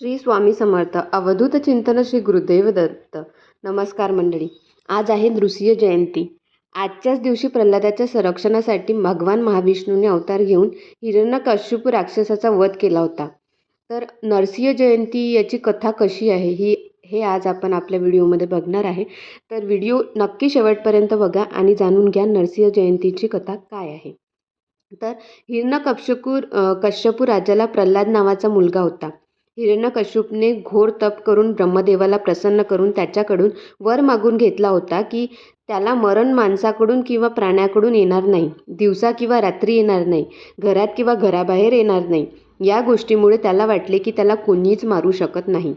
श्री स्वामी समर्थ अवधूत चिंतन श्री गुरुदेव दत्त. नमस्कार मंडळी आज आहे नृसिंह जयंती. आजच्याच दिवशी प्रल्हादाच्या संरक्षणासाठी भगवान महाविष्णूने अवतार घेऊन हिरण्यकश्यप राक्षसाचा वध केला होता. तर नरसिंह जयंती याची कथा कशी आहे ही हे आज आपण आपल्या व्हिडिओमध्ये बघणार आहे. तर व्हिडिओ नक्की शेवटपर्यंत बघा आणि जाणून घ्या नरसिंह जयंतीची कथा काय आहे. तर हिरण्यकश्यपूर कश्यपू राजाला प्रल्हाद नावाचा मुलगा होता. हिरण्यकश्यपने घोर तप करून ब्रह्मदेवाला प्रसन्न करून त्याच्याकडून वर मागून घेतला होता की त्याला मरण माणसाकडून किंवा प्राण्याकडून येणार नाही दिवसा किंवा रात्री येणार नाही घरात किंवा घराबाहेर येणार नाही. या गोष्टीमुळे त्याला वाटले की त्याला कोणीच मारू शकत नाही.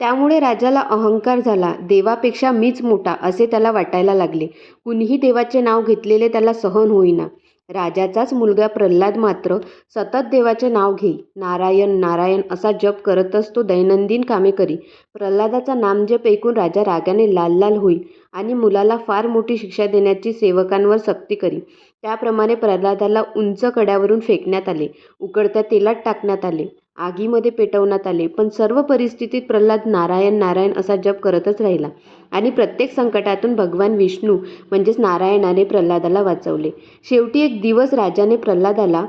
त्यामुळे राजाला अहंकार झाला. देवापेक्षा मीच मोठा असे त्याला वाटायला लागले. कुणीही देवाचे नाव घेतलेले त्याला सहन होईना. राजाचाच मुलगा प्रल्हाद मात्र सतत देवाचे नाव घेई. नारायण नारायण असा जप करतच तो दैनंदिन कामे करी. प्रल्हादाचा नामजप ऐकून राजा रागाने लाल लाल होईल आणि मुलाला फार मोठी शिक्षा देण्याची सेवकांवर सक्ती करी. त्याप्रमाणे प्रल्हादाला उंच कड्यावरून फेकण्यात आले. उकडत्या तेलात टाकण्यात आले. आगीमध्ये पेटवण्यात आले. पण सर्व परिस्थितीत प्रल्हाद नारायण नारायण असा जप करतच राहिला आणि प्रत्येक संकटातून भगवान विष्णू म्हणजेच नारायणाने प्रल्हादाला वाचवले. शेवटी एक दिवस राजाने प्रल्हादाला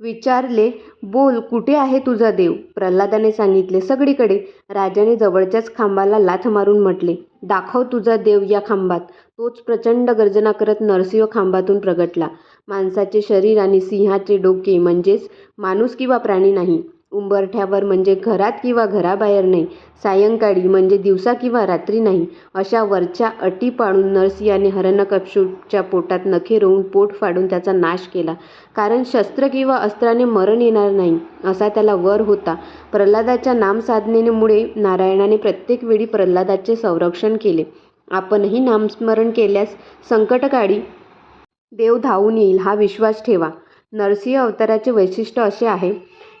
विचारले बोल कुठे आहे तुझा देव? प्रल्हादाने सांगितले सगळीकडे. राजाने जवळच्याच खांबाला लाथ मारून म्हटले दाखव तुझा देव या खांबात. तोच प्रचंड गर्जना करत नरसिंह खांबातून प्रगटला. माणसाचे शरीर आणि सिंहाचे डोके म्हणजेच माणूस किंवा प्राणी नाही. उंबरठ्यावर म्हणजे घरात किंवा घराबाहेर नाही सायंकाळी म्हणजे दिवसा किंवा रात्री नाही अशा वरच्या अटी पाळून नरसिंहाने हरणकक्षूच्या पोटात नखे रोवून पोट फाडून त्याचा नाश केला. कारण शस्त्र किंवा अस्त्राने मरण येणार नाही असा त्याला वर होता. प्रल्हादाच्या नामसाधनेमुळे नारायणाने प्रत्येक वेळी प्रल्हादाचे संरक्षण केले. आपणही नामस्मरण केल्यास संकटकाळी देव धावून येईल हा विश्वास ठेवा. नरसिंह अवताराचे वैशिष्ट्य असे आहे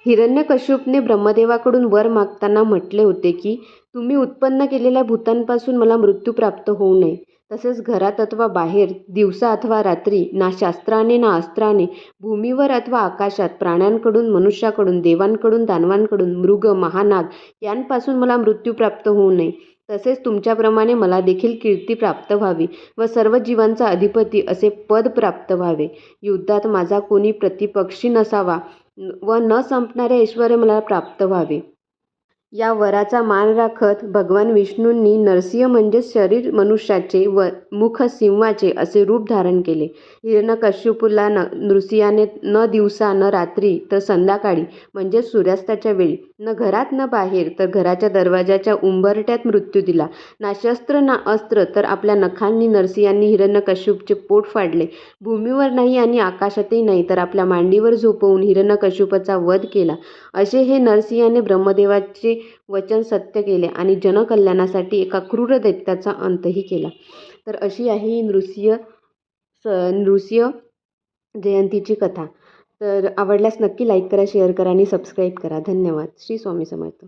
हिरण्यकश्यपने ब्रह्मदेवाकडून वर मागताना म्हटले होते की तुम्ही उत्पन्न केलेल्या भूतांपासून मला मृत्यू प्राप्त होऊ नये. तसेच घरात अथवा बाहेर दिवसा अथवा रात्री ना शास्त्राने ना अस्त्राने भूमीवर अथवा आकाशात प्राण्यांकडून मनुष्याकडून देवांकडून दानवांकडून मृग महानाग यांपासून मला मृत्यू प्राप्त होऊ नये. तसेच तुमच्याप्रमाणे मला देखील कीर्ती प्राप्त व्हावी व सर्व जीवांचा अधिपती असे पद प्राप्त व्हावे. युद्धात माझा कोणी प्रतिपक्षी नसावा व न संपणारे ऐश्वर मला प्राप्त व्हावे. या वराचा मान राखत भगवान विष्णूंनी नरसिंह म्हणजे शरीर मनुष्याचे व मुख सिंहाचे असे रूप धारण केले. हिरणकश्यपूला न नृसिंहाने न दिवसा न रात्री तर संध्याकाळी म्हणजे सूर्यास्ताच्या वेळी. न घरात न बाहेर तर घराच्या दरवाजाच्या उंबरट्यात मृत्यू दिला. ना शस्त्र ना अस्त्र तर आपल्या नखांनी नरसिंहांनी हिरणकश्यूपचे पोट फाडले. भूमीवर नाही आणि आकाशातही नाही तर आपल्या मांडीवर झोपवून हिरण्यकश्यपाचा वध केला. असे हे नरसिंहाने ब्रह्मदेवाचे वचन सत्य केले आणि जनकल्याणासाठी एका क्रूर दैत्याचा अंतही केला. तर अशी आहे ही नृसिंह स नृसिंह जयंतीची कथा. तर आवडल्यास नक्की लाईक करा शेअर करा आणि सबस्क्राईब करा. धन्यवाद. श्री स्वामी समर्थ.